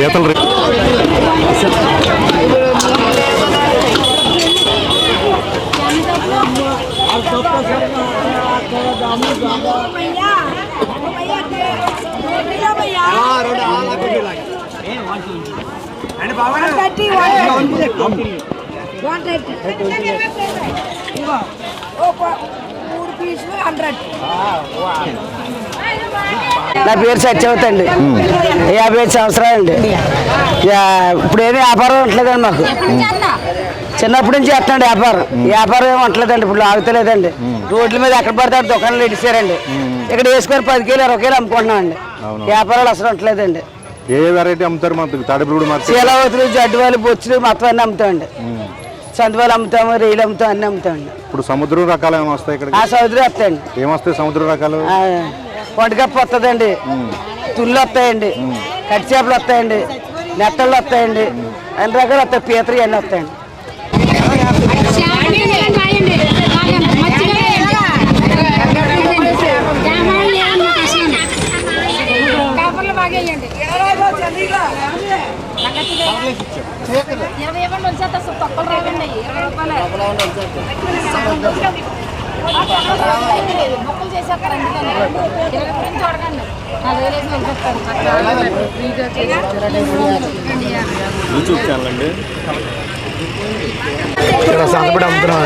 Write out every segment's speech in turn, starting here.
చేతలు మూడు పీసులు హండ్రెడ్ నా పేరు సత్యవతి అండి. యాభై ఐదు సంవత్సరాలు అండి ఇప్పుడు ఏమీ వ్యాపారం ఉండలేదండి మాకు. చిన్నప్పటి నుంచి చేస్తున్నాడు వ్యాపారం. వ్యాపారం ఏమి ఉండలేదండి ఇప్పుడు ఆగుతలేదండి రోడ్ల మీద ఎక్కడ పడితే అక్కడ దుకాణాలు ఇడిచారండి. ఇక్కడ వేసుకొని పది కేలు ఇరవై కేలు అమ్ముకుంటున్నామండి. వ్యాపారాలు అసలు ఉండలేదండి ఏ వెరైటీ అమ్ముతారు మనకు తాడిపూడి చీలవతులు జడ్డువాలు బొచ్చులు మొత్తం అన్నీ అమ్ముతామండి. సందువాలు అమ్ముతాము రీలు అమ్ముతాం అన్నీ అమ్ముతామండి. ఇప్పుడు సముద్రం రకాలు ఏమైనా వస్తాయి ఇక్కడ ఆ సౌదరి వస్తాయండి. ఏమొస్తాయి సముద్ర రకాలు? వంటకప్పు వస్తుందండి తుళ్ళు వస్తాయండి కట్టి చేపలు వస్తాయండి నెత్తళ్ళు వస్తాయండి అన్ని రకాలు వస్తాయి పీతలు అన్నీ వస్తాయండి ఇరవై ఇవ్వండి వచ్చేస్తా తక్కువ రావండి. ఇరవై రూపాయలు. చేసేస్తారు అందుకని ఇరవై యూట్యూబ్ ఛానల్ అండి అమ్ముతున్నాం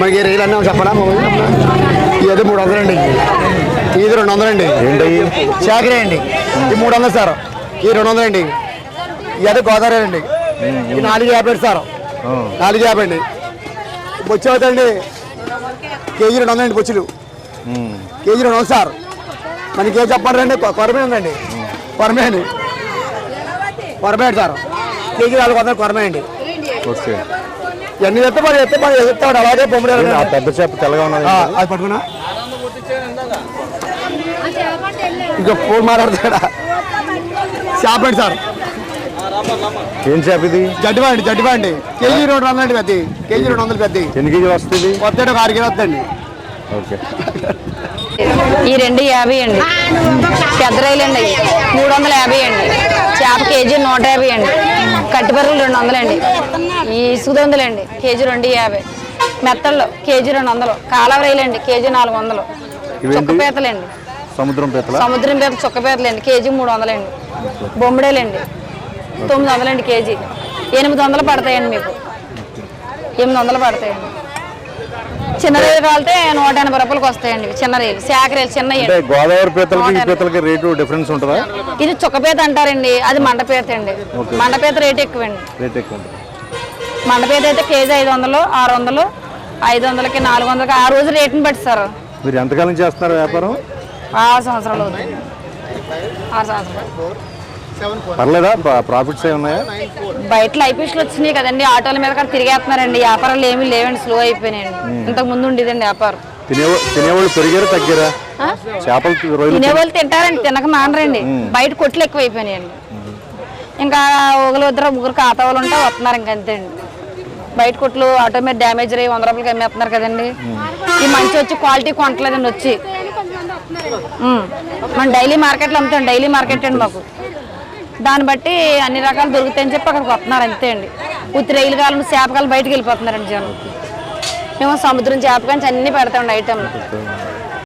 మనకి రైలు అన్నా చెప్పనా ఇది మూడు వందలండి ఇది రెండు వందలండి ఏంటి? చాకరీ అండి. ఇది మూడు వందలు సార్. ఇది రెండు వందలండి ఇది గోదావరి అండి. నాలుగు యాభై సార్. నాలుగు యాభై అండి. బొచ్చు అవుతాయండి కేజీ రెండు వందలండి బొచ్చులు ఉమ్, కేజీ రెండు వందలు సార్. మనకి ఏం చెప్పాలండి కొరమే ఉందండి కొరమే అండి కొరమే అండి సార్. కేజీ నాలుగు వందలు కొరమే అండి. ఓకే. ఎన్ని ఎత్తే మరి ఎత్తే మరి ఎత్తాడు అలాగే పొమ్మడే ఏంటి, ఆ పెద్ద చేప తెల్లగా ఉన్నది అది పట్టుకున్నా. ఇంకా ఫోన్ మాట్లాడతాడా? చేప అండి సార్? ఏం చేప ఇది? జడ్డివా అండి అండి కేజీ రెండు వందలు అండి పెద్ద. కేజీ రెండు వందలు పెద్ద. ఎన్ని కేజీ వస్తుంది? కొత్త ఒక ఆరు కిలో వద్దండి. ఓకే. ఈ రెండు యాభై అండి. పెద్ద రైలు అండి. మూడు వందల యాభై అండి. చేప కేజీ నూట యాభై అండి. కట్టిబర్రెలు రెండు వందలండి. ఈ సుదొందలండి కేజీ రెండు యాభై. మెత్తళ్ళు కేజీ రెండు వందలు. కాలవ రైలు అండి. కేజీ నాలుగు వందలు. ఇవేంటి? చుక్క పీతలండి. సముద్రం పీతల? సముద్రం పీత చుక్క పీతలండి. కేజీ మూడు వందలండి. బొమ్మడేలండి. తొమ్మిది వందలండి కేజీ. ఎనిమిది వందలు పడతాయండి మీకు. ఎనిమిది వందలు పడతాయండి. చిన్న రైలు కావాలితే నూట ఎనభై రూపాయలకి వస్తాయండి చిన్న రైలు. శాఖ రైలు అంటే గోదావరి పీతలకి రేటు డిఫరెన్స్ ఉంటుందా? ఇది చుక్కపీత అంటారండి. అది మండపీత అండి. మండపీత రేట్ ఎక్కువండి. రేట్ ఎక్కువ ఉంటుంది. మండపీత అయితే కేజీ ఐదు వందలు ఆరు వందలు ఐదు వందలకి నాలుగు వందలకి ఆ రోజు రేటుని బట్టి సార్. మీరు ఎంతకాలం చేస్తున్నారు వ్యాపారం? ఆరు సంవత్సరాలు అవుతుంది. ఆరు సంవత్సరాలు. పర్లేదా? ప్రాఫిట్స్ ఏ ఉన్నాయా బయట లైఫ్ ఇష్యూలు వచ్చినాయి కదండి ఆటోల మీద కూడా తిరిగేస్తున్నారండి వ్యాపారాలు ఏమీ లేవండి స్లో అయిపోయినాయండి. ఇంతకు ముందు ఉండేదండి వ్యాపారం. తినే తినేవాళ్ళు పెరిగారా తగ్గారా? ఆ? చేపలు తినేవాళ్ళు తింటారండి తినక మానరండి. బయట కొట్లు ఎక్కువ అయిపోయినాయండి ఇంకా ఒకరు ఇద్దరు ముగ్గురు ఖాతా వాళ్ళు ఉంటే వస్తున్నారు ఇంక అంతే అండి. బయట కొట్లు ఆటో మీద డ్యామేజ్ అయ్యి వంద రూపాయలకి అమ్మేస్తున్నారు కదండి. ఈ మంచి వచ్చి క్వాలిటీ కొనట్లేదండి వచ్చి. మనం డైలీ మార్కెట్లో అమ్ముతాం డైలీ మార్కెట్ అండి మాకు. దాన్ని బట్టి అన్ని రకాలు దొరుకుతాయని చెప్పి అక్కడికి వస్తున్నారు అంతే అండి. ఉత్తి రైలు కాలం చేపకాలు బయటకు వెళ్ళిపోతున్నారండి జనం. మేము సముద్రం చేప కానీ పెడతామండి ఐటమ్